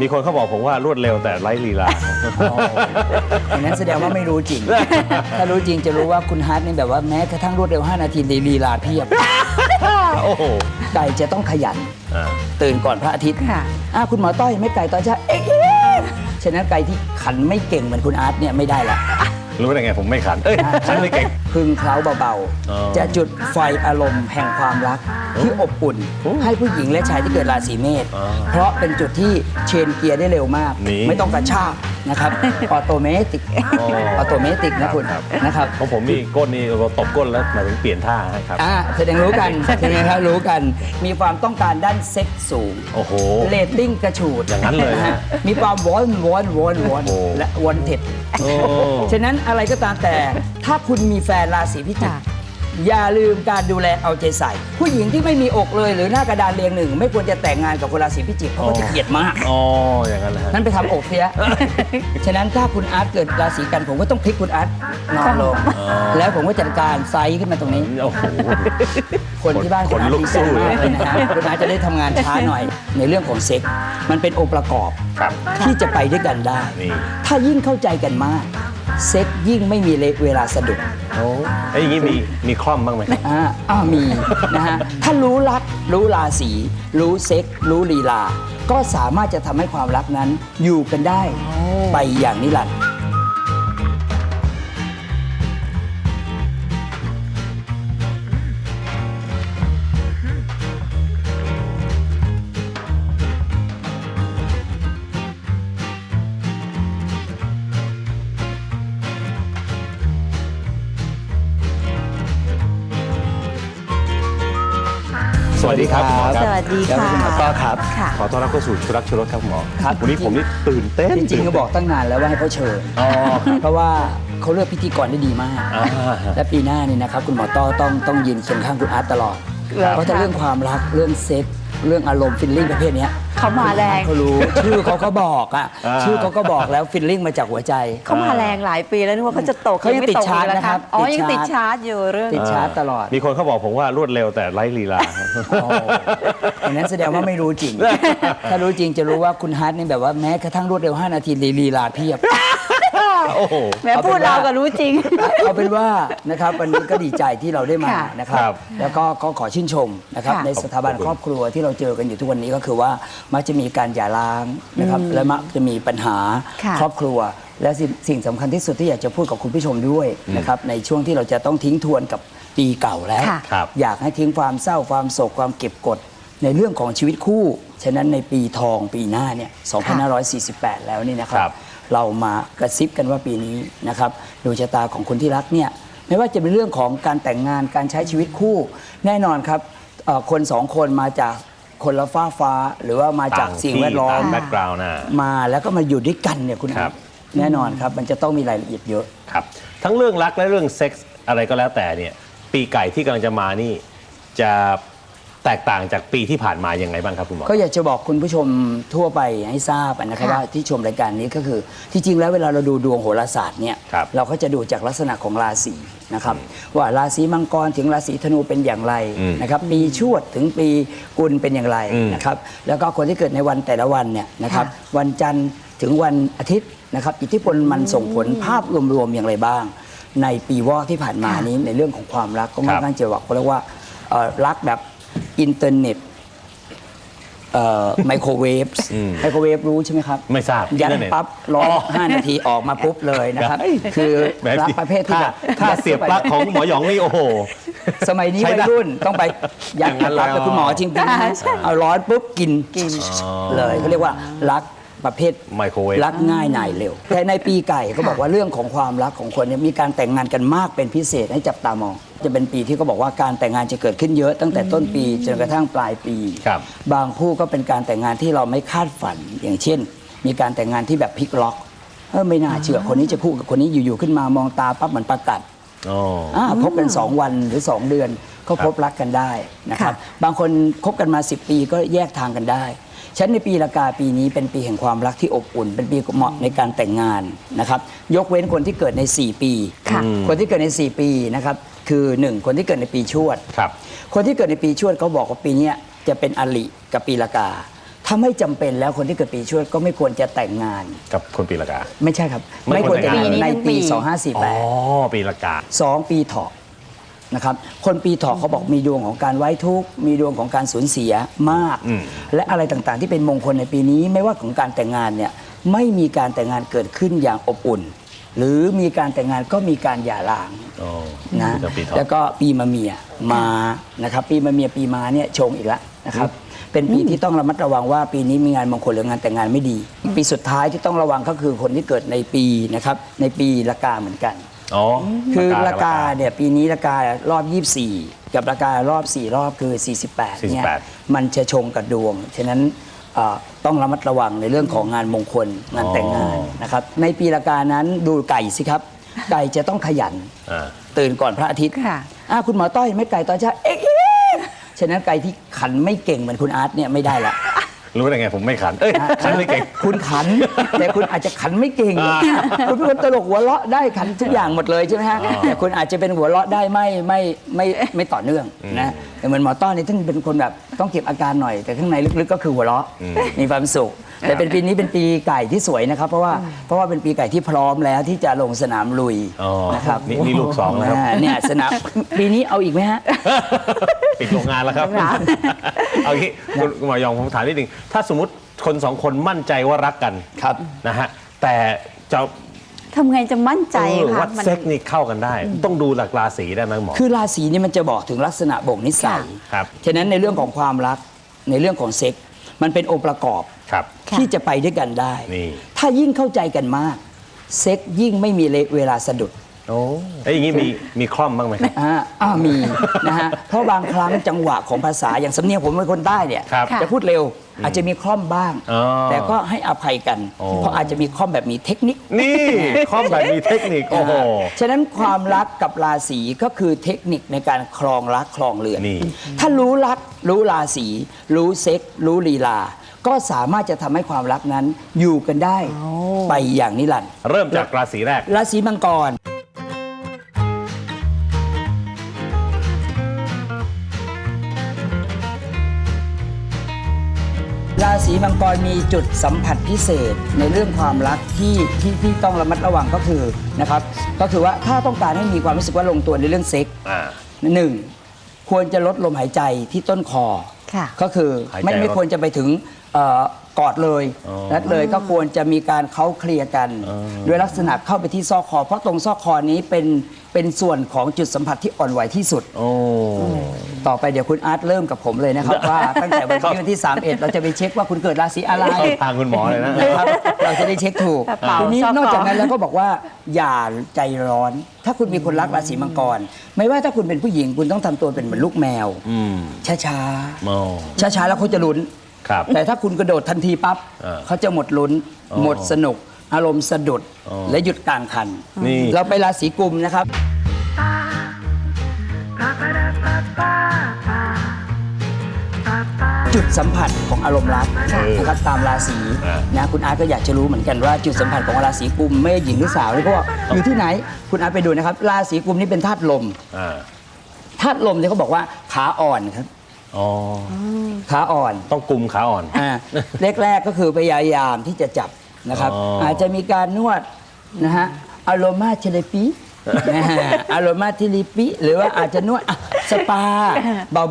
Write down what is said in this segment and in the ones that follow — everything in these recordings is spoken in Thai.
มีคนเขาบอกผมว่ารวดเร็วแต่ไร้ลีลาอ๋ออย่างนั้นแสดงว่าไม่รู้จริง ถ้ารู้จริงจะรู้ว่าคุณฮาร์ดนี่แบบว่าแม้กระทั่งรวดเร็ว 5 นาทีในลีลาเพียบโอ้โหไก่จะต้องขยันอ่าตื่นก่อนพระอาทิตย์ค่ะอะคุณหมอต้อยไม่ไก่ตอนเช้าเอ๊ะเอ๊ะฉะนั้นไก่ที่ขันไม่เก่งเหมือนคุณอาร์ตเนี่ยไม่ได้ละ รู้ได้ไงผมไม่ขัน เอ้ยฉันไม่เก่ง พึงเคล้าเบาอ๋อๆ จะจุดไฟอารมณ์แห่งความรักที่อบอุ่น โอ้ให้ผู้หญิงและชายที่เกิดราศีเมษอ๋อเพราะเป็นจุดที่เชนเกียร์ได้เร็วมาก นี่ไม่ต้องกระชากนะครับ ออโตเมติกอ๋อออโตเมติกนะคุณครับ นะครับของผมมีก้นนี่เราตบก้นแล้วหมายถึงเปลี่ยนท่าให้ครับ อ่าแสดงรู้กันใช่ไหมครับรู้กันมีความต้องการด้านเซ็กส์สูง โอ้โห เรตติ้งกระฉูดอย่างนั้นเลยะฮะ มีความวอนวอนวอนวอนโอ้โห และวอนเท็ด โอ้ ฉะนั้นอะไรก็ตามแต่ ถ้าคุณมีแฟนราศีพิจิก ค่ะ อย่าลืมการดูแลเอาใจใส่ ผู้หญิงที่ไม่มีอกเลยหรือหน้ากระดานเรียงหนึ่ง ไม่ควรจะแต่งงานกับคนราศีพิจิกเพราะเขาจะเกลียดมาก อ๋อ อย่างนั้นแหละฮะนั้นไปทำอกเสีย ฉะนั้นถ้าคุณอาร์ตเกิดราศีกันผมก็ต้องพลิกคุณอาร์ตนอนลงอ๋อแล้วผมก็จัดการไซส์ขึ้นมาตรงนี้ โอ้โห คนที่บ้านขคุณนอาร์ตลุกดีใจสู้มากเลยนะครับคุณอาร์ตจะได้ทำงานช้าหน่อย ในเรื่องของเซ็กส์มันเป็นองค์ประกอบครับที่จะไปด้วยกันได้ นี่ ถ้ายิ่งเข้าใจกันมาก เซ็กยิ่งไม่มีเวลาสะดุดโอ้ไอ้ยอย่างนี้มีมีคล่อมบ้างไหมครับ อ่าอ้าวมีนะฮะ ถ้ารู้รัก รู้ราศี รู้เซ็ก รู้ลีลา ก็สามารถจะทำให้ความรักนั้นอยู่กันได้ ไปอย่างนิรันดร์ วัสดีครับคุณหมอคสรับวัสดีแล้วค่ะคุณหมอต้อครับ ค่ะ ขอต้อนรับเข้าสู่ชุรักชุรสครับคุณหมอครับวันนี้ผมนี่ตื่นเต้นจริงๆก็บอกตั้งนานแล้วว่าให้เขาเชิญอ๋อเพราะว่าเขาเลือกพิธีกรได้ดีมากอ่าและปีหน้านี่นะครับคุณหมอต้อต้องต้องยืนเคียงข้างคุณอาร์ตตลอดครับเพราะถ้าเรื่องความรักเรื่องเซ็กส์เรื่องอารมณ์ฟิลลิ่งประเภทเนี้ย เขามาแรง เขารู้ชื่อเขาก็บอกอะอ่า ชื่อเขาก็บอกแล้วฟิลลิ่งมาจากหัวใจ เขามาแรงหลายปีแล้วนึกว่าเขาจะตกเขายังไม่ติดชาร์จอีกแล้วนะครับอ๋อติดยังติดชาชาร์ร์จจอยู่เรื่องติด ชาร์จตลอด มีคนเขาบอกผมว่ารวดเร็วแต่ไร้ลีลาอ๋ออย่างนั้นแสดงว่าไม่รู้จริง ถ้ารู้จริงจะรู้ว่าคุณฮาร์ดนี่แบบว่าแม้กระทั่งรวดเร็ว 5 นาทีลีลาเพียบ โอ้โหแม้พูดเราก็รู้จริง เอาเป็นว่านะครับวันนี้ก็ดีใจที่เราได้มาค่ะนะครับ ครับแล้วก็ก็ขอชื่นชมนะครับค่ะในสถาบันขอบคุณ ครอบครัวที่เราเจอกันอยู่ทุกวันนี้ก็คือว่ามักจะมีการหย่าร้างนะครับและมักจะมีปัญหาค่ะครอบครัว และสิ่งสิ่งสำคัญที่สุดที่อยากจะพูดกับคุณผู้ชมด้วยนะครับในช่วงที่เราจะต้องทิ้งทวนกับปีเก่าแล้ว ค่ะ ครับ อยากให้ทิ้งความเศร้าความโศกความเก็บกดในเรื่องของชีวิตคู่ ฉะนั้นในปีทองปีหน้าเนี่ย 2548 แล้วนี่นะครับครับ เรามากระซิบกันว่าปีนี้นะครับดวงชะตาของคนที่รักเนี่ยไม่ว่าจะเป็นเรื่องของการแต่งงานการใช้ชีวิตคู่ แน่นอนครับเอ่อคนสองคนมาจากคนละฟ้าฟ้า หรือว่ามาจากสิ่งแวดล้อม แบ็กกราวน์นะ มาแล้วก็มาอยู่ด้วยกันเนี่ยคุณครับ แน่นอนครับ มันจะต้องมีรายละเอียดเยอะ ครับทั้งเรื่องรักและเรื่องเซ็กส์อะไรก็แล้วแต่เนี่ย ปีไก่ที่กำลังจะมานี่ จะ แตกต่างจากปีที่ผ่านมายังไงบ้างครับคุณหมอ ก็อยากจะบอกคุณผู้ชมทั่วไปให้ทราบนะครับค่ะว่าที่ชมรายการนี้ก็คือ ที่จริงแล้วเวลาเราดูดวงโหราศาสตร์เนี่ยครับเราก็จะดูจากลักษณะของราศีนะครับว่าราศีมังกรถึงราศีธนูเป็นอย่างไรอืมนะครับปีชวดถึงปีกุลเป็นอย่างไรอืมนะครับแล้วก็คนที่เกิดในวันแต่ละวันเนี่ยนะครับวันจันทร์ถึงวันอาทิตย์นะครับอิทธิพลมันส่งผลภาพรวมๆอย่างไรบ้าง ในปีวอกที่ผ่านมานี้ในเรื่องของความรักก็ครัค่บอนข้างจะบอกเขาเรียกว่าเอ่อรักแบบ อินเทอร์เน็ตไมโครเวฟอืมไมโครเวฟรู้ใช่ไหมครับ ไม่ทราบยัดนั่นเองปั๊บร้อนห้านาทีออกมาปุ๊บเลยนะครับ คือแบบรักประเภทที่ถ้าแบบถ้าเสียบปลั๊กของหมอหยองนี่โอ้โห สมัยนี้ใช้วัยได้รุ่นต้องไปยัดอย่างนั้นปั๊บเลยแต่คุณหมอจริงๆนะใช่เอาร้อนปุ๊บกินกินเลยเขาเรียกว่ารักประเภทไมโครเวฟรักง่ายนายเร็ว แต่ในปีไก่ก็บอกว่าเรื่องของความรักของคนเนี่ยมีการแต่งงานกันมากเป็นพิเศษให้จับตามอง จะเป็นปีที่เขาบอกว่าการแต่งงานจะเกิดขึ้นเยอะตั้งแต่ต้นปีจนกระทั่งปลายปี ครับ บางคู่ก็เป็นการแต่งงานที่เราไม่คาดฝันอย่างเช่น มีการแต่งงานที่แบบพลิกล็อกเออไม่น่าเชื่อคนนี้จะคู่กับคนนี้อยู่ๆขึ้นมามองตาปั๊บเหมือนประกัดอ๋อ อ่าพบกัน 2 วันหรือ 2 เดือนก็พบรักกันได้นะครับบางคนคบกันมา 10 ปีก็แยกทางกันได้ฉันในปีละกาปีนี้เป็นปีแห่งความรักที่อบอุ่น เป็นปีเหมาะในการแต่งงานนะครับยกเว้นคนที่เกิดใน 4 ปี ค่ะ คนที่เกิดใน 4 ปีนะครับ คือ1คนที่เกิดในปีชวด ครับ คนที่เกิดในปีชวดเขาบอกว่าปีเนี้ยจะเป็นอลิกับปีละกา ถ้าไม่จำเป็นแล้วคนที่เกิดปีชวดก็ไม่ควรจะแต่งงาน กับคนปีละกา ไม่ใช่ครับ ไม่ไม่คคววรรแต่จะงงานในปีนี้ทั้งปีปี อ๋อ 2548 ปีละกา สองปีเถาะนะครับ คนปีเถาะเขาบอกมีดวงของการไว้ทุกข์มีดวงของการสูญเสียมาก อืม และอะไรต่างๆ ที่เป็นมงคลในปีนี้ไม่ว่าของการแต่งงานเนี่ยไม่มีการแต่งงานเกิดขึ้นอย่างอบอุ่น หรือมีการแต่งงานก็มีการหย่าร้างอ๋อนะเดี๋ยวปีเถาะ แล้วก็ปีมะเมียมานะครับปีมะเมียปีมาเนี่ยชงอีกแล้วนะครับเป็นปีที่ต้องระมัดระวังว่าปีนี้มีงานมงคลหรืองานแต่งงานไม่ดี ปีสุดท้ายที่ต้องระวังก็คือคนที่เกิดในปีนะครับในปีละกาเหมือนกัน อ๋อคือกับราคาเนี่ยปีนี้ราคารอบ 24 กับราคารอบ 4 รอบคือ 48 เนี่ย48 มันจะชงกับดวง ฉะนั้นเอ่อต้องระมัดระวังในเรื่องของงานมงคลงานแต่งงานนะครับในปีละกานั้นดูไก่สิครับ ไก่จะต้องขยัน อ่า ตื่นก่อนพระอาทิตย์ค่ะอะคุณหมอต้อยไม่ไก่ตอนเช้าเอ๊ะเอ๊ะฉะนั้นไก่ที่ขันไม่เก่งเหมือนคุณอาร์ตเนี่ยไม่ได้ละ รู้ได้ไงผมไม่ขัน เอ้ยขันไม่เก่ง คุณขัน แต่คุณอาจจะขันไม่เก่งอ่าคุณเป็นคนตลกหัวเราะได้ขันทุกอย่างหมดเลยใช่ไหมฮะแต่คุณอาจจะเป็นหัวเราะได้ไม่ไม่ไม่ไม่ต่อเนื่องนะแต่เหมือนหมอต้อนนี่ท่านเป็นคนแบบต้องเก็บอาการหน่อย แต่ข้างในลึกๆก็คือหัวเราะมีความสุข แต่เป็นปีนี้เป็นปีไก่ที่สวยนะครับ เพราะว่าเพราะว่าเป็นปีไก่ที่พร้อมแล้วที่จะลงสนามลุยอ๋อนะครับนี่นี่ลูกสองแล้วครับาเนี่ยสนามปีนี้เอาอีกไหมฮะ ปิดโรงงานแล้วครับค่ะเอางี้คุณคุณหมอยองผมถามนิดนึงถ้าสมมติคนสองคนมั่นใจว่ารักกันครับ นะฮะแต่จะทำไงจะมั่นใจเออคะวัดมัน เซ็กนี่เข้ากันได้ ต้องดูหลักราศีได้ไหมหมอ คือราศีนี่มันจะบอกถึงลักษณะบ่งนิสัย ครับ ฉะนั้นในเรื่องของความรักในเรื่องของเซ็กส์ มันเป็นองค์ประกอบครับค่ะที่จะไปด้วยกันได้นี่ถ้ายิ่งเข้าใจกันมาก เซ็กส์ยิ่งไม่มีเวลาสะดุด โอ้ไอ้ยอย่างนี้มีมีคล่อมบ้างไหมครับ อ่าอ้าวมีนะฮะ เพราะบางครั้งจังหวะของภาษาอย่างสำเนียงผมเป็นคนใต้เนี่ยครับจะพูดเร็วอาจจะมีคล่อมบ้าง อ๋อแต่ก็ให้อภัยกัน อ๋อ เพราะอาจจะมีคล่อมแบบมีเทคนิค นี่คล่อมแบบมีเทคนิคโอ้โห ฉะนั้นความรักกับราศีก็คือเทคนิคในการครองรักครองเรือน นี่ ถ้ารู้รัก รู้ราศีรู้เซ็ก รู้ลีลา ก็สามารถจะทำให้ความรักนั้นอยู่กันได้ไปอย่างนิรันดร์เริ่มจากราศีแรก ราศีมังกร มังกรมีจุดสัมผัสพิเศษในเรื่องความรักที่ที่ที่ต้องระมัดระวังก็คือนะครับ ก็คือว่าถ้าต้องการให้มีความรู้สึกว่าลงตัวในเรื่องเซ็กอ่า หนึ่งควรจะลดลมหายใจที่ต้นคอ ค่ะ ก็คือหายใจไม่ไม่ลด ควรจะไปถึง เอ่อกอดเลยอ๋อนัดเลยก็ควรจะมีการเขาเคลียร์กัน อ๋อ โดยลักษณะเข้าไปที่ซอกคอ เพราะตรงซอกคอนี้เป็นเป็นส่วนของจุดสัมผัสที่อ่อนไหวที่สุด โอ้ ต่อไปเดี๋ยวคุณอาร์ตเริ่มกับผมเลยนะครับ ว่าตั้งแต่วันที่วันที่ 31 เราจะไปเช็คว่าคุณเกิดราศีอะไรเข้าทางคุณหมอเลยนะ นะครับเราจะได้เช็คถูกกระเป๋าทีนี้ซอกคอ นอกจากนั้นแล้วก็บอกว่า อย่าใจร้อน ถ้าคุณมีคนรักราศีมังกร ไม่ว่าถ้าคุณเป็นผู้หญิงคุณต้องทำตัวเป็นเหมือนลูกแมว อืมช้าโอ้ๆช้าๆ แล้วเขาจะลุ้น ครับแต่ถ้าคุณกระโดดทันทีปั๊บเออเขาจะหมดลุ้น อ๋อหมดสนุก อารมณ์สะดุดอ๋อและหยุดกลางคัน นี่ เราไปราศีกุมนะครับ จุดสัมผัสของอารมณ์รักเออนะครับตามราศีอ่านะคุณอาร์ตก็อยากจะรู้เหมือนกันว่าจุดสัมผัสของราศีกุมไม่ว่าหญิงหรือสาวนี่ก็อยู่ที่ไหนคุณอาร์ตไปดูนะครับ ราศีกุมนี่เป็นธาตุลม อ่า ธาตุลมเนี่ยเขาบอกว่าขาอ่อนครับ อ๋อขาอ่อนต้องกลุ่มขาอ่อน อ่าแรกๆก็คือพยายามที่จะจับนะครับ อ๋ออ อาจจะมีการนวดนะฮะอโรมาเทเลปีอโรมาทิลิปิหรือว่าอาจจะนวดอะสปา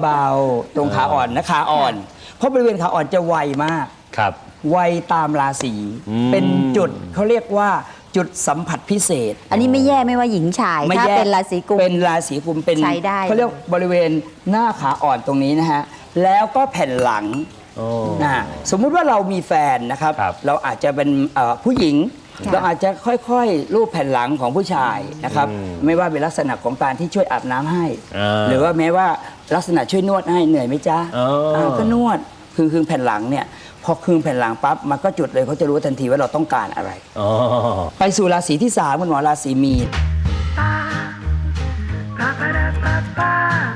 เบาๆ ตรงขาอ่อนนะขาอ่อน เพราะบริเวณขาอ่อนจะไวมาก ครับไวตามราศีอืมเป็นจุดเขาเรียกว่า จุดสัมผัสพิเศษ อันนี้ไม่แย่ไม่ว่าหญิงชาย ไม่ถ้าแยกเป็นราศีกุม เป็นราศีกุมเป็นใช้ได้ เขาเรียกบริเวณหน้าขาอ่อนตรงนี้นะฮะ แล้วก็แผ่นหลังโอ้นะสมมุติว่าเรามีแฟนนะครับ ครับเราอาจจะเป็นเอ่อผู้หญิง ค่ะ เราอาจจะค่อยๆรูปแผ่นหลังของผู้ชายนะครับ อืมไม่ว่าเป็นลักษณะของการที่ช่วยอาบน้ำให้ อ่าหรือว่าแม้ว่าลักษณะช่วยนวดให้เหนื่อยไหมจ๊ะอ๋ออ่าก็นวดคือคือแผ่นหลังเนี่ย พอคืนแผ่นหลังปั๊บมันก็จุดเลยเขาจะรู้ทันทีว่าเราต้องการอะไร อ๋อ ไปสู่ราศีที่สามคุณหมอราศีมีนอ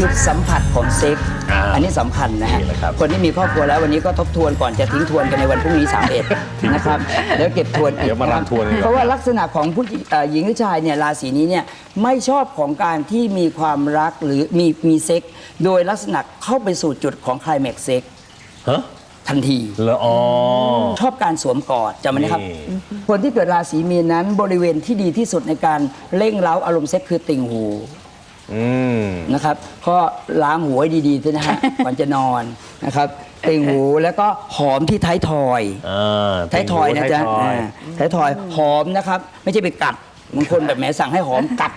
จุดสัมผัสของเซ็กส์อ่าอันนี้สำคัญนะฮะนี่แหละครับ คนที่มีครอบครัวแล้ววันนี้ก็ทบทวนก่อนจะทิ้งทวนกันในวันพรุ่งนี้ 31 นะครับแล้วเก็บทวนอีกเดี๋ยวมารันทวนกันก่อนเพราะว่าลักษณะของผู้หญิงเอ่อหญิงหรือชายเนี่ยราศีนี้เนี่ยไม่ชอบของการที่มีความรักหรือมีมีเซ็กส์โดยลักษณะเข้าไปสู่จุดของไคลแม็กซ์เซ็กส์ฮะทันที เหรออ๋อ ชอบการสวมกอดจำไหมนะครับ นี่ คนที่เกิดราศีมีนนั้นบริเวณที่ดีที่สุดในการเร่งเร้าอารมณ์เซ็กคือติ่งหู อืม นะครับก็ล้างหูให้ดีๆด้วยนะฮะ ก่อนจะนอนนะครับติ่งหูแล้วก็หอมที่ท้ายทอย อ่าท้ายทอยนะจ๊ะท้ายทอย อ่าท้ายทอยหอมนะครับ ไม่ใช่ไปกัดบางคนแบบแหมสั่งให้หอมกัด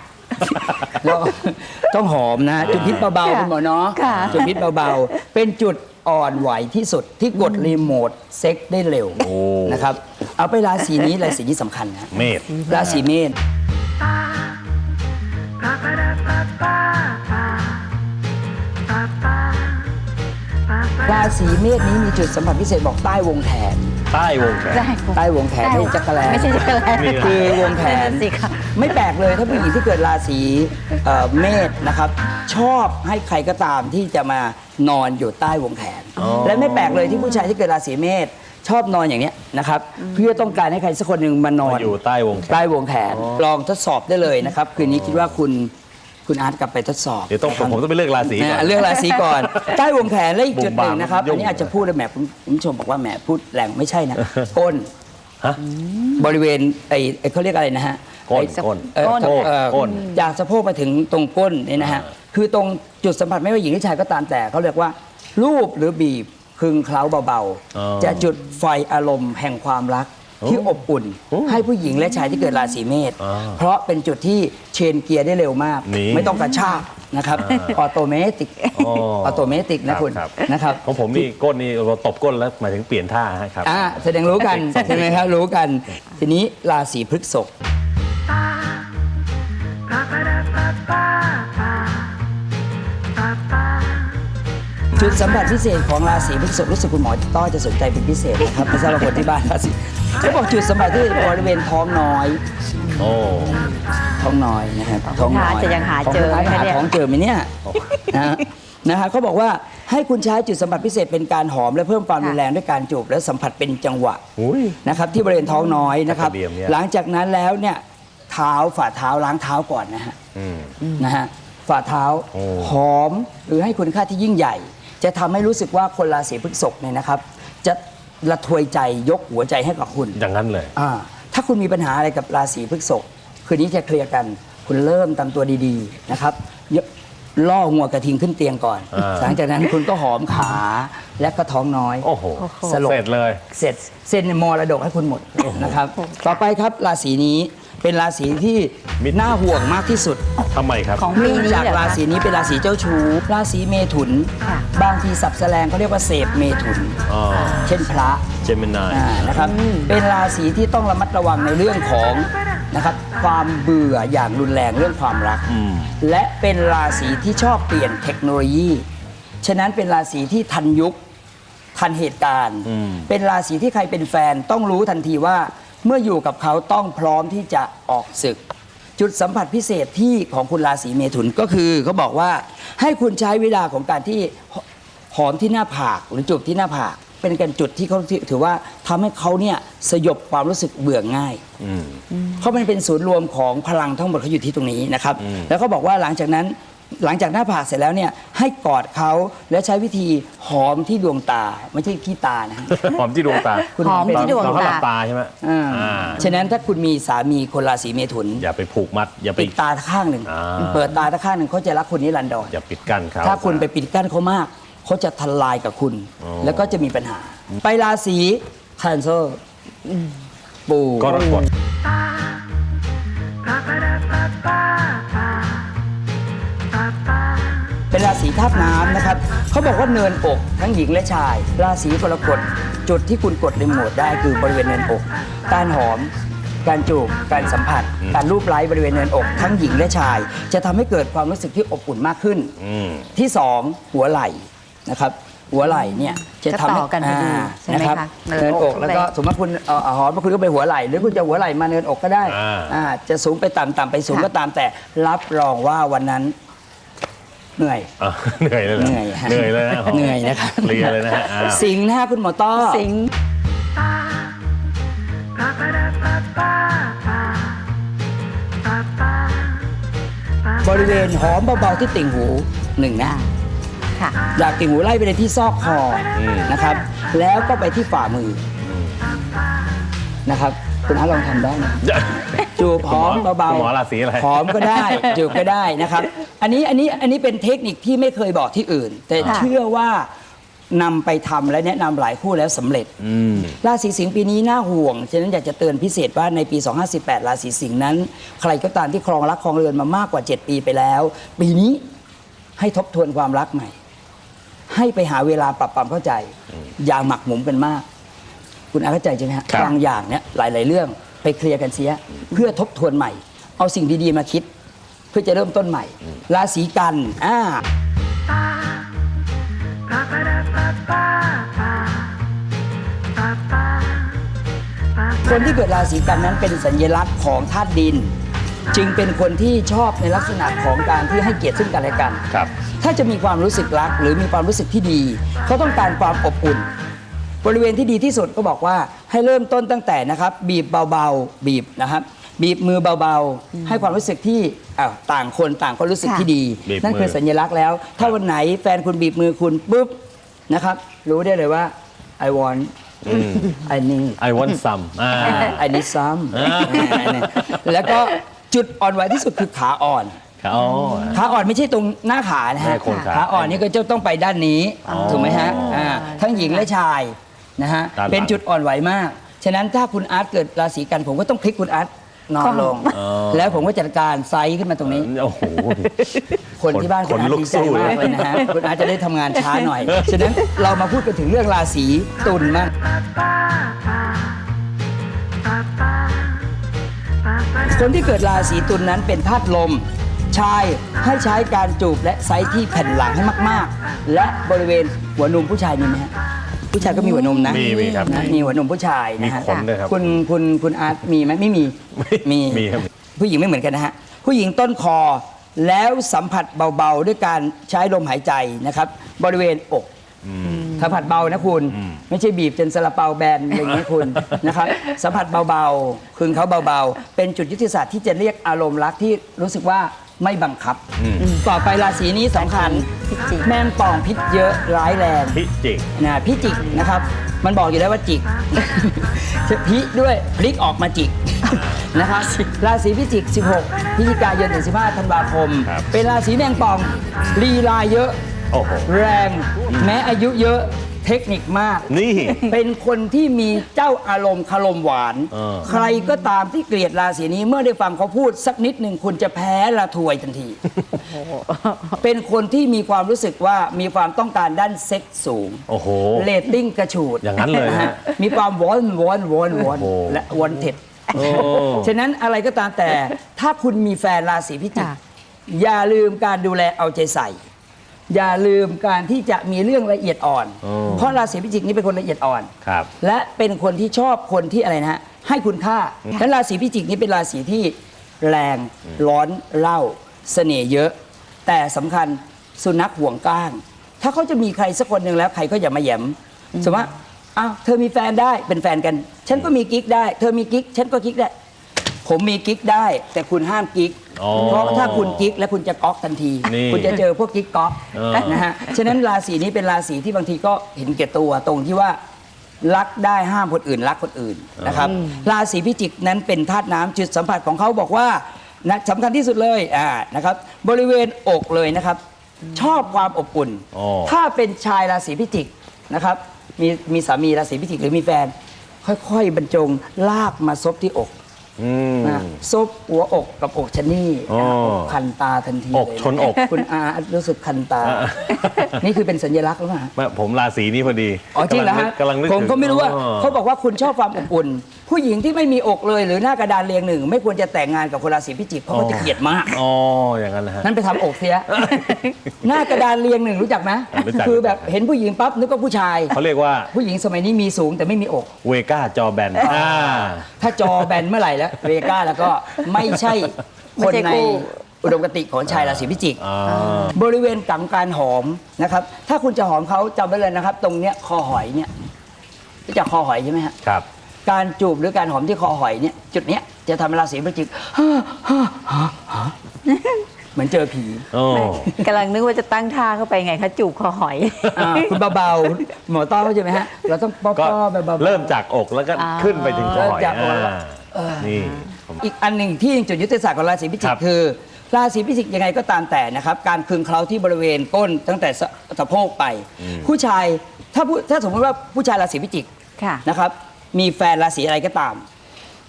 แล้วต้องหอมนะจุดพิษเบาๆค่ะคุณหมอเนาะค่ะ จุดพิษเบาๆ เป็นจุดอ่อนไหวที่สุดที่กดรีโมทเซ็กได้เร็วโอ้ นะครับ เอาไปราศีนี้ราศีนี้สำคัญนะเมษ ราศีเมษ ราศีเมษนี้มีจุดสัมผัสพิเศษบอกใต้วงแขนใต้วงแขน ได้ใต้วงแขนนี่จักรแลไม่ใช่จักรแลนี่คือวงแขนสิคะไม่แปลกเลยถ้าผู้หญิงที่เกิดราศีเอ่อเมษนะครับ ชอบให้ใครก็ตามที่จะมานอนอยู่ใต้วงแขน และไม่แปลกเลยที่ผู้ชายที่เกิดราศีเมษชอบนอนอย่างเนี้ยนะครับเพื่อต้องการให้ใครสักคนหนึ่งมานอนมาอยู่ใต้วงแขน ใต้วงแขนลองทดสอบได้เลยนะครับ คืนนี้คิดว่าคุณ คุณอาร์ตกลับไปทดสอบเดี๋ยวต้องผมต้องไปเลือกราศีก่อน นะเลือกราศีก่อน ใต้วงแขนและอีกจุดหนึ่งบุ่มบามนะครับยุ่งอันนี้อาจจะพูดแล้วแหมคุณคุณผู้ชมบอกว่าแหมพูดแรงไม่ใช่นะก้นฮะ บริเวณไอ้ไอ้เขาเรียกอะไรนะฮะก้นไอ้ ก้นเอ่อก้นเอ่อก้น จากสะโพกไปถึงตรงก้นเนี่ยนะฮะ คือตรงจุดสัมผัสไม่ว่าหญิงหรือชายก็ตามแต่เขาเรียกว่า รูปหรือบีบพึงเคล้าเบาอ๋อ ๆ จะจุดไฟอารมณ์แห่งความรักโอ้ ที่อบอุ่นโอ้ให้ผู้หญิงและชายที่เกิดราศีเมษอ่าเพราะเป็นจุดที่เชนเกียร์ได้เร็วมากนี่ไม่ต้องกระชากนะครับออโตเมติกอ๋อออโตเมติกนะคุณรับนะครับของผมนี่ก้นนี่เราตบก้นแล้วหมายถึงเปลี่ยนท่าฮะครับอ่าแสดงรู้กันใช่ไหมครับรู้กัน ทีนี้ราศีพฤษภ จุดสัมผัสพิเศษของราศีพฤษภรู้สึกคุณหมอต้อจะสนใจเป็นพิเศษนะครับไม่ทราบว่าคนที่บ้านราศีเขาบอกจุดสัมผัสที่บริเวณท้องน้อยโอ้ท้องน้อยนะครับท้องน้อยจะยังหาเจอขงคุณไหมหาเนี่ยท้องเจอไหมเนี่ยนะฮะนะฮะเขาบอกว่าให้คุณใช้จุดสัมผัสพิเศษเป็นการหอมและเพิ่มความรุนแรงด้วยการจูบและสัมผัสเป็นจังหวะอุ้ยนะครับที่บริเวณท้องน้อยนะครับกระเดียมเนี่ยหลังจากนั้นแล้วเนี่ยเท้าฝ่าเท้าล้างเท้าก่อนนะฮะอืมนะฮะฝ่าเท้าโอ้หอมหรือให้คุณค่าที่ยิ่งใหญ่ จะทำให้รู้สึกว่าคนราศีพฤษภเนี่ยนะครับ จะระทวยใจยกหัวใจให้กับคุณ อย่างนั้นเลย อ่าถ้าคุณมีปัญหาอะไรกับราศีพฤษภคืนนี้จะเคลียร์กัน คุณเริ่มทำตัวดีๆนะครับยกล่อหัวกระทิงขึ้นเตียงก่อน อ่า หลังจากนั้นคุณก็หอมขาและก็ท้องน้อยโอ้โห สลบเสร็จเลย เสร็จเซ็นมรดกให้คุณหมดนะครับ ต่อไปครับราศีนี้ เป็นราศีที่มิถุน่าห่วงมากที่สุด ทำไมครับ ของปีเนื่องนี้จากเหรอราคะศีนี้เป็นราศีเจ้าชู้ ราศีเมถุน ค่ะ บางทีสับแสลงเขาเรียกว่าเสพเมถุน อ๋อ เช่นพระ เจมินาย อ่านะครับเป็นราศีที่ต้องระมัดระวังในเรื่องของนะครับความเบื่ออย่างรุนแรงเรื่องความรัก อืม และเป็นราศีที่ชอบเปลี่ยนเทคโนโลยี ฉะนั้นเป็นราศีที่ทันยุคทันเหตุการณ์อืมเป็นราศีที่ใครเป็นแฟนต้องรู้ทันทีว่า เมื่ออยู่กับเขาต้องพร้อมที่จะออกศึก จุดสัมผัสพิเศษที่ของคุณราศีเมถุนก็คือเขาบอกว่าให้คุณใช้เวลาของการที่หอมที่หน้าผากหรือจูบที่หน้าผาก เป็นการจุดที่เขาถือว่าทำให้เขาเนี่ยสยบความรู้สึกเบื่อง่ายอืมเพราะมันเป็นศูนย์รวมของพลังทั้งหมดเขาอยู่ที่ตรงนี้นะครับอืมแล้วก็บอกว่าหลังจากนั้น หลังจากหน้าผากเสร็จแล้วเนี่ยให้กอดเขาและใช้วิธีหอมที่ดวงตาไม่ใช่ขี้ตานะฮะ หอมที่ดวงตาคุณหอมที่ดวงตอนเขาหลับตาตาใช่ไหมอ่าอ่าฉะนั้นถ้าคุณมีสามีคนราศีเมถุนอย่าไปผูกมัด อย่าไป ปิดตาข้างหนึ่งอ่า เปิดตาข้างหนึ่งเขาจะรักคุณนิรันดรอย่าปิดกั้นเขาถ้าคุณไปปิดกั้นเขามากเขาจะทลายกับคุณอ๋อแล้วก็จะมีปัญหา ไปราศีแคนเซอร์ปู ก็รกฎเป็ ศีธาตุน้ำนะครับเขาบอกว่าเนินอกทั้งหญิงและชาย ราศีกรกฎจุดที่คุณกดรีโมทได้คือบริเวณเนินอก การหอม การจูบการสัมผัส การรูปไล้บริเวณเนินอก ทั้งหญิงและชาย จะทำให้เกิดความรู้สึกที่อบอุ่นมากขึ้น อืม ที่สองหัวไหล่นะครับ หัวไหล่เนี่ยจะทำให้จะต่อกันพอดีอ่าใช่ไหมนะครับคะเนินอกแล้วก็สมมติคุณเอ่อหอมคุณก็ไปหัวไหล่หรือคุณจะหัวไหล่มาเนินอกก็ได้อ่า อ่าจะสูงไปต่ำต่ำไปสูงค่ะก็ตามแต่รับรองว่าวันนั้น เหนื่อย อะเหนื่อยเลยเหรอเหนื่อยฮะเหนื่อยเลยนะเหนื่อยนะครับเคลียร์เลยนะฮะอ้าว สิงห์นะฮะคุณหมอต้อสิงห์บริเวณหอมเบาๆที่ติ่งหูหนึ่งนะค่ะ จากติ่งหูไล่ไปเลยที่ซอกคออนะครับ แล้วก็ไปที่ฝ่ามืออนะครับ คุณอาร์ตลองทำได้นะจูบหอมเบาคุณหมอราศีอะไร หอมก็ได้ จูบก็ได้นะครับ อันนี้อันนี้อันนี้เป็นเทคนิคที่ไม่เคยบอกที่อื่น แต่ค่ะ เชื่อว่านำไปทำและแนะนำหลายคู่แล้วสำเร็จ อืม ราศีสิงห์ปีนี้น่าห่วง ฉะนั้นอยากจะเตือนพิเศษว่าในปี 2518ราศีสิงห์นั้น ใครก็ตามที่ครองรักครองเรือนมามากกว่า 7 ปีไปแล้ว ปีนี้ให้ทบทวนความรักใหม่ ให้ไปหาเวลาปรับความเข้าใจ อย่าหมักหมมกันมาก คุณอาเข้าใจใช่ไหมฮะครับบางอย่างเนี่ยหลาย ๆ เรื่องไปเคลียร์กันเสีย เพื่อทบทวนใหม่ เอาสิ่งดี ๆ มาคิด เพื่อจะเริ่มต้นใหม่ ราศีกันอ่า คนที่เกิดราศีกันนั้นเป็นสัญลักษณ์ของธาตุดิน จึงเป็นคนที่ชอบในลักษณะของการที่ให้เกียรติซึ่งกันและกัน ครับ ถ้าจะมีความรู้สึกรักหรือมีความรู้สึกที่ดี เขาต้องการความอบอุ่น บริเวณที่ดีที่สุดก็บอกว่าให้เริ่มต้นตั้งแต่นะครับ บีบเบาๆ บีบนะครับ บีบมือเบาๆ ให้ความรู้สึกที่อ้าวต่างคนต่างก็รู้สึกค่ะที่ดี บีบนั่นคือมือสัญลักษณ์แล้ว ถ้าวันไหนแฟนคุณบีบมือคุณปุ๊บนะครับ รู้ได้เลยว่า I want อืม I need I want some อ่า I need some อ่าแล้วก็จุดอ่อนไหวที่สุดคือขาอ่อนอ๋อ ขาอ่อนไม่ใช่ตรงหน้าขานะไม่ฮะใช่โคนขาขาอ่อนนี่ก็จะต้องไปด้านนี้อ๋อถูกไหมฮะอ่าทั้งหญิงและชาย นะฮะด้านหลัง เป็นจุดอ่อนไหวมาก ฉะนั้นถ้าคุณอาร์ตเกิดราศีกันผมก็ต้องพลิกคุณอาร์ตนอนลง อ๋อ แล้วผมก็จัดการไซส์ขึ้นมาตรงนี้ โอ้โห คนที่บ้านคุณอาร์ตลุกดีใจสู้มากเลยนะฮะคุณอาร์ตจะได้ทำงานช้าหน่อย ฉะนั้นเรามาพูดกันถึงเรื่องราศีตุลมาก คนที่เกิดราศีตุลนั้นเป็นธาตุลม ชายให้ใช้การจูบและไซส์ที่แผ่นหลังให้มาก ๆ และบริเวณหัวนมผู้ชายมีไหมฮะ ผู้ชายก็มีหัวนมนะมีมีครับนะมีหัวนมผู้ชายนะฮะมีขนด้วยครับ คุณคุณคุณอาร์ตมีไหมไม่มีมี มีครับ ผู้หญิงไม่เหมือนกันนะฮะ ผู้หญิงต้นคอแล้วสัมผัสเบาๆ ด้วยการใช้ลมหายใจนะครับ บริเวณอก สัมผัสเบานะคุณ ไม่ใช่บีบจนสลาเปาแบนอะไรอย่างนี้คุณนะครับสัมผัสเบาๆคืนเขาเบาๆ เป็นจุดยุทธศาสตร์ที่จะเรียกอารมณ์รักที่รู้สึกว่าไม่บังคับ ต่อไปราศีนี้สำคัญพิจิกแมงป่องพิษเยอะร้ายแรงพิจิกนะพิจิกนะครับ มันบอกอยู่แล้วว่าจิกพิด้วยพลิกออกมาจิกนะครับราศีพิจิก 16พฤศจิกายนถึง15ธันวาคมครับเป็นราศีแมงป่องลีลาเยอะ โอ้โห แรงแม้อายุเยอะเทคนิคมาก นี่ เป็นคนที่มีเจ้าอารมณ์คารมหวาน เออ ใครก็ตามที่เกลียดราศีนี้เมื่อได้ฟังเขาพูดสักนิดหนึ่งคุณจะแพ้ละทวยทันที เป็นคนที่มีความรู้สึกว่ามีความต้องการด้านเซ็กส์สูงโอ้โห เรตติ้งกระฉูดอย่างนั้นเลยฮะ มีความวอนวอนวอนวอนโอ้โห และวอนเท็ด โอ้ ฉะนั้นอะไรก็ตามแต่ ถ้าคุณมีแฟนราศีพิจิกค่ะอย่าลืมการดูแลเอาใจใส่ อย่าลืมการที่จะมีเรื่องละเอียดอ่อนเพราะราศีพิจิกนี่เป็นคนละเอียดอ่อน ครับ และเป็นคนที่ชอบคนที่อะไรนะฮะให้คุณค่าและราศีพิจิกนี่เป็นราศีที่แรงร้อนเล่าเสน่ห์เยอะ แต่สำคัญสุนัขห่วงก้าง ถ้าเขาจะมีใครสักคนหนึ่งแล้วใครก็อย่ามาแหยมสมมติว่าอ้าวเธอมีแฟนได้เป็นแฟนกัน ฉันก็มีกิ๊กได้ เธอมีกิ๊กฉันก็กิ๊กได้ ผมมีกิ๊กได้ แต่คุณห้ามกิ๊ก อ๋อเพราะถ้าคุณกิ๊กแล้วคุณจะก๊อกทันที นี่คุณจะเจอพวกกิ๊กก๊อกเออ นะฮะฉะนั้นราศีนี้เป็นราศีที่บางทีก็เห็นแก่ตัวตรงที่ว่ารักได้ห้ามคนอื่น รักคนอื่นนะครับราศีพิจิกนั้นเป็นธาตุน้ำจุดสัมผัสของเขาบอกว่านะสำคัญที่สุดเลยอ่านะครับบริเวณอกเลยนะครับ ชอบความอบอุ่น อ๋อ ถ้าเป็นชายราศีพิจิกนะครับมีมีสามีราศีพิจิกหรือมีแฟน ค่อยๆบรรจงลากมาซบที่อกอืม นะซบหัวอกกับอกชะนี่อ๋ออกคันตาทันทีอกเลยชนอก คุณอารู้สึกคันตา นี่คือเป็นสัญลักษณ์หรือเปล่า ไม่ผมราศีนี้พอดีอ๋อจริงเหรอฮะกำลังนึกผมถึงก็ไม่รู้ว่า อ๋อ เขาบอกว่าคุณชอบความอบอุ่น ผู้หญิงที่ไม่มีอกเลยหรือหน้ากระดานเรียงหนึ่ง ไม่ควรจะแต่งงานกับคนราศีพิจิกเพราะเขาจะเกลียดมาก อ๋อ อย่างนั้นนะฮะ นั่นไปทำอกเสีย หน้ากระดานเรียงหนึ่งรู้จักไหมรู้จัก คือแบบเห็นผู้หญิงปั๊บนึกว่าผู้ชาย เขาเรียกว่าผู้หญิงสมัยนี้มีสูงแต่ไม่มีอก เวก้าจอแบนอ่า ถ้าจอแบนเมื่อไหร่แล้วเรกาแล้วก็ไม่ใช่คนไม่ใช่ในคู่อุดมคติของชายราศีพิจิก อ่า บริเวณกลางการหอมนะครับ ถ้าคุณจะหอมเขาจำไว้เลยนะครับ ตรงเนี้ยคอหอยเนี่ยรู้จักคอหอยใช่ไหมฮะ ครับ การจูบหรือการหอมที่คอหอยเนี่ย จุดเนี้ยจะทำให้ราศีพิจิกเหมือนเจอผี โอ้ กำลังนึกว่าจะตั้งท่าเข้าไปไงคะจูบคอหอย อ่าคุณเบาๆหมอต้อเข้าใจไหมฮะ เราต้องป้อก็ๆแบบเบาๆ เริ่มจากอกแล้วก็อ่า ขึ้นไปถึงคอหอยเริ่มจากอกแล้ว อ่านี่ผม อีกอันหนึ่งที่จุดยุทธศาสตร์ของราศีพิจิครักบคือ ราศีพิจิกยังไงก็ตามแต่นะครับ การคลึงเคล้าที่บริเวณก้นตั้งแต่สะสะโพกไป ผู้ชายถ้าผู้ถ้าสมมติว่าผู้ชายราศีพิจิกค่ะ นะครับ มีแฟนราศีอะไรก็ตาม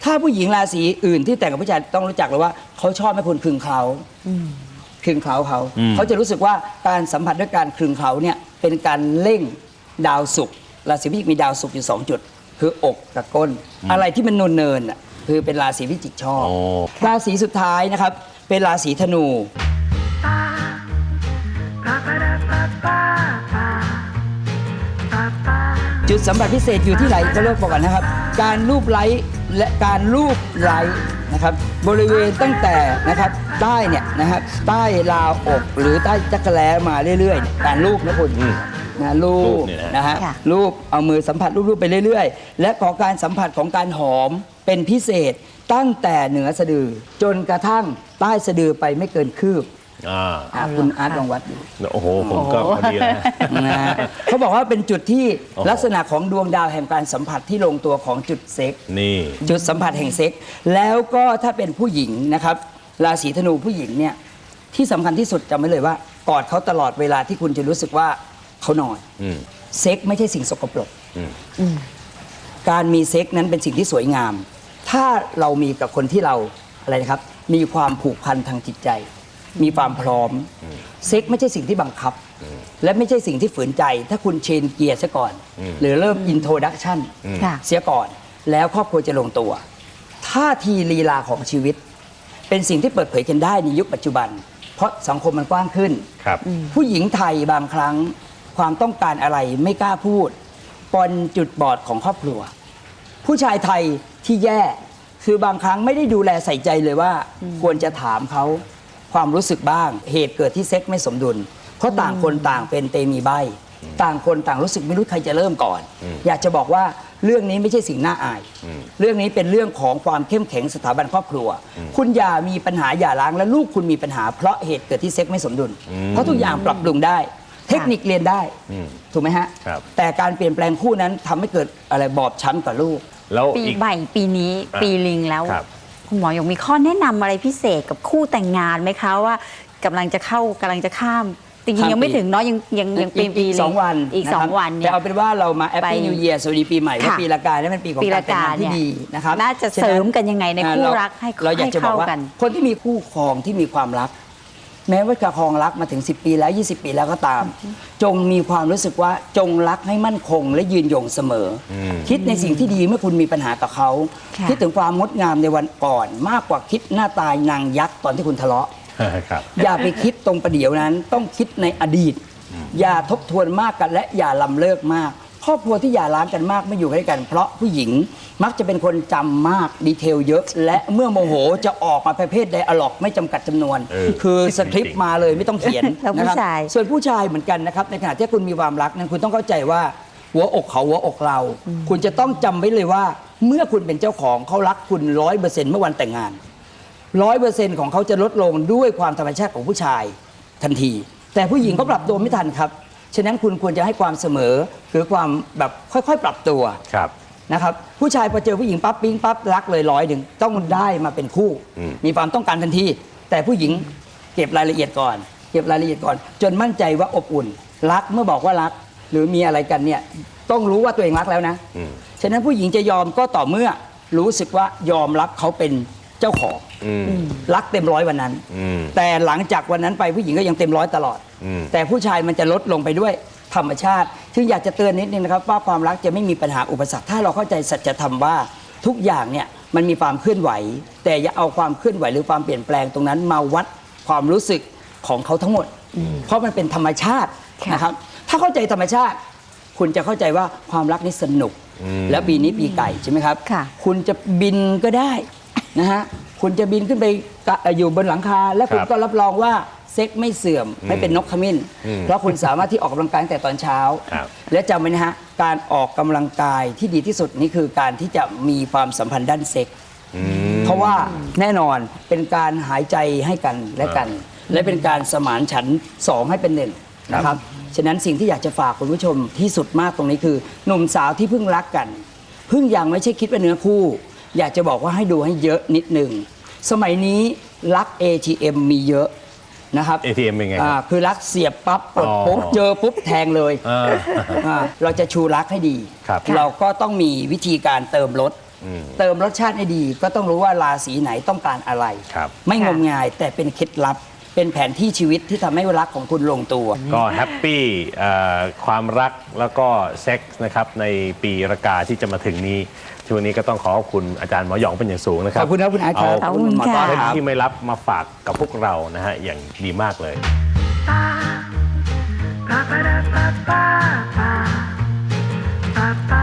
ถ้าผู้หญิงราศีอื่นที่แต่งกับผู้ชายต้องรู้จักเลยว่าเขาชอบให้คุณคลึงเคล้าคลึงเคล้าเขาอืมเขาจะรู้สึกว่าการสัมผัสด้วยการคลึงเคล้าเนี่ยเป็นการเร่งดาวศุกร์ราศีพิจิกมีดาวศุกร์อยู่สองจุด คืออกกับก้น อะไรที่มันนนเนินๆอะคือเป็นราศีพิจิกชอบโอ้ราศีสุดท้ายนะครับ เป็นราศีธนู จุดสัมผัสพิเศษอยู่ที่ไหนก็เลิกบอกกันนะครับ การรูปไล้และการรูปไล้นะครับบริเวณตั้งแต่นะครับใต้เนี่ยนะครับใต้ราวอกหรือใต้จักรแล้มาเรื่อยๆเนี่ยการรูปนะคุณอืมนะรูรูปปเนี่ยนะ นะฮะค่ะ รูปเอามือสัมผัสรูปๆไปเรื่อยๆ และขอการสัมผัสของการหอมเป็นพิเศษตั้งแต่เหนือสะดือ จนกระทั่งใต้สะดือไปไม่เกินคืบ อ่าอะคุณอาร์ตลองวัดดู โอ้โห ผมก็พอดีแล้วนะนะฮะเขาบอกว่าเป็นจุดที่โอ้โหลักษณะของดวงดาวแห่งการสัมผัสที่ลงตัวของจุดเซ็ก นี่ จุดสัมผัสแห่งเซ็ก แล้วก็ถ้าเป็นผู้หญิงนะครับ ราศีธนูผู้หญิงเนี่ยที่สำคัญที่สุดจำไว้เลยว่ากอดเขาตลอดเวลาที่คุณจะรู้สึกว่าเขานอน อืม เซ็กไม่ใช่สิ่งสกปรก อืม การมีเซ็กนั้นเป็นสิ่งที่สวยงาม ถ้าเรามีกับคนที่เราอะไรนะครับ มีความผูกพันทางจิตใจ มีความพร้อม เซ็กไม่ใช่สิ่งที่บังคับ และไม่ใช่สิ่งที่ฝืนใจ ถ้าคุณเชนเกียร์ซะก่อนอืมหรือเริ่มอินโทรดักชั่นค่ะ เสียก่อน แล้วครอบครัวจะลงตัวท่าทีลีลาของชีวิต เป็นสิ่งที่เปิดเผยกันได้ในยุคปัจจุบัน เพราะสังคมมันกว้างขึ้น ครับ ผู้หญิงไทยบางครั้งความต้องการอะไรไม่กล้าพูดปนจุดบอดของครอบครัว ผู้ชายไทยที่แย่คือบางครั้งไม่ได้ดูแลใส่ใจเลยว่า ควรจะถามเขา ความรู้สึกบ้าง เหตุเกิดที่เซ็กไม่สมดุล เพราะต่างคนต่างเป็นเตมีใบ ต่างคนต่างรู้สึกไม่รู้ใครจะเริ่มก่อน อยากจะบอกว่าเรื่องนี้ไม่ใช่สิ่งน่าอาย เรื่องนี้เป็นเรื่องของความเข้มแข็งสถาบันครอบครัว คุณอย่ามีปัญหาอย่าล้างและลูกคุณมีปัญหาเพราะเหตุเกิดที่เซ็กไม่สมดุล เพราะทุกอย่างปรับปรุงได้ เทคนิคเรียนได้อืมถูกไหมฮะครับแต่การเปลี่ยนแปลงคู่นั้นทำให้เกิดอะไรบอบช้ำกับลูกแล้วปีอีกใหม่ปีนี้อะปีลิงแล้ว ครับคุณหมอยงมีข้อแนะนำอะไรพิเศษกับคู่แต่งงานไหมคะว่ากำลังจะเข้ากำลังจะข้ามจริงข้ามๆยังไม่ปีถึงเนาะยังยังยังเป็นปีอีกลิสองวันอีกสองะครับวันเนี่แต่ยเอาเป็นว่าเรามาแอปปี้ไปนิวเยียร์สวัสดีปีใหม่ว่าค่ะปีละกาเนี่ยเป็นปีของปีการละแต่งกางานที่เนี่ยดีนะครับน่าจะฉเสริมกันยังไงในอ่าคู่เรารักให้เราอยากจะบอกว่าให้เข้ากัน คนที่มีคู่ครองที่มีความรัก แม้ว่าจะครองรักมาถึง 10 ปีแล้ว 20 ปีแล้วก็ตาม จงมีความรู้สึกว่าจงรักให้มั่นคง และยืนยงเสมออคิดในสิ่งที่ดีเมื่อคุณมีปัญหากับเขาค่ะ คิดถึงความงดงามในวันก่อน มากกว่าคิดหน้าตายนางยักษ์ตอนที่คุณทะเลาะ ครับ อย่าไปคิดตรงประเดี๋ยวนั้น ต้องคิดในอดีต อย่าทบทวนมากกันและอย่าลำเลิกมาก ครอบครัวที่อย่าร้างกันมากไม่อยู่ด้วยกัน เพราะผู้หญิงมักจะเป็นคนจำมากดีเทลเยอะ และเมื่อโมโหจะออกมาประเภทไดอะล็อกไม่จำกัดจำนวน เออ คือสคริปต์มาเลยไม่ต้องเขียน แล้วผู้นะครับชาย ส่วนผู้ชายเหมือนกันนะครับ ในขณะที่คุณมีความรักนั้นคุณต้องเข้าใจว่า หัวอกเขาหัวอกเรา คุณจะต้องจำไว้เลยว่า เมื่อคุณเป็นเจ้าของเขารักคุณร้อยเปอร์เซ็นต์เมื่อวันแต่งงาน ร้อยเปอร์เซ็นต์ของเขาจะลดลงด้วยความธรรมชาติของผู้ชายทันที แต่ผู้หญิงก็ปรับตัวไม่ทันครับ ฉะนั้นคุณควรจะให้ความเสมอคือความแบบค่อยๆ ปรับตัวครับ นะครับผู้ชายพอเจอผู้หญิงปั๊บปิ๊งปั๊บรักเลยร้อยหนึ่งต้องได้มาเป็นคู่ อืม มีความต้องการทันทีแต่ผู้หญิงเก็บรายละเอียดก่อน เก็บรายละเอียดก่อน จนมั่นใจว่าอบอุ่น รักเมื่อบอกว่ารัก หรือมีอะไรกันเนี่ยต้องรู้ว่าตัวเองรักแล้วนะ อืม ฉะนั้นผู้หญิงจะยอมก็ต่อเมื่อรู้สึกว่ายอมรับเขาเป็นเจ้าของอืม รักเต็มร้อยวันนั้นอืมแต่หลังจากวันนั้นไปผู้หญิงก็ยังเต็มร้อยตลอดอืมแต่ผู้ชายมันจะลดลงไปด้วยธรรมชาติ ซึ่งอยากจะเตือนนิดนึงนะครับว่าความรักจะไม่มีปัญหาอุปสรรค ถ้าเราเข้าใจสัจธรรมว่าทุกอย่างเนี่ยมันมีความเคลื่อนไหว แต่อย่าเอาความเคลื่อนไหวหรือความเปลี่ยนแปลงตรงนั้น มาวัดความรู้สึกของเขาทั้งหมด เพราะมันเป็นธรรมชาติค่ะนะครับ ถ้าเข้าใจธรรมชาติ คุณจะเข้าใจว่าความรักนี่สนุก แล้วปีนี้ปีไก่ใช่ไหมครับค่ะคุณจะบินก็ได้นะฮะ คุณจะบินขึ้นไปกะเอ่ออยู่บนหลังคา และคุณครับก็รับรองว่าเซ็กไม่เสื่อมไม่เป็นนกขมิ้น อืมเพราะคุณสามารถที่ออกกำลังกายตั้งแต่ตอนเช้า ครับและจำไว้นะฮะการออกกำลังกายที่ดีที่สุดนี่คือการที่จะมีความสัมพันธ์ด้านเซ็กอืมเพราะว่าแน่นอนเป็นการหายใจให้กันและกัน และเป็นการสมานฉันท์สองให้เป็นหนึ่งนะครับฉะนั้นสิ่งที่อยากจะฝากคุณผู้ชมที่สุดมากตรงนี้คือหนุ่มสาวที่เพิ่งรักกัน เพิ่งยังไม่ใช่คิดว่าเนื้อคู่ อยากจะบอกว่าให้ดูให้เยอะนิดหนึ่ง สมัยนี้รัก ATM มีเยอะนะครับ ATM เป็นไงครับ อ่าคือรักเสียบปั๊บปลดอ๋อ ปุ๊บเจอปุ๊บแทงเลยเออ อ่าเราจะชูรักให้ดี ครับเราก็ต้องมีวิธีการเติมรสอืมเติมรสชาติให้ดี ก็ต้องรู้ว่าราศีไหนต้องการอะไร ครับ ไม่งมงายแต่เป็นเคล็ดลับ เป็นแผนที่ชีวิตที่ทำให้รักของคุณลงตัว ก็แฮปปี้เอ่อความรักแล้วก็เซ็กส์นะครับในปีรากาที่จะมาถึงนี้ ช่วงนี้ก็ต้องขอขอบคุณอาจารย์หมอหยองเป็นอย่างสูงนะครับขอบคุณครับคุณอาจารย์ขอบคุณค่ะท่อนที่ไม่รับมาฝากกับพวกเรานะฮะอย่างดีมากเลย Pa, pa, pa, pa, pa, pa,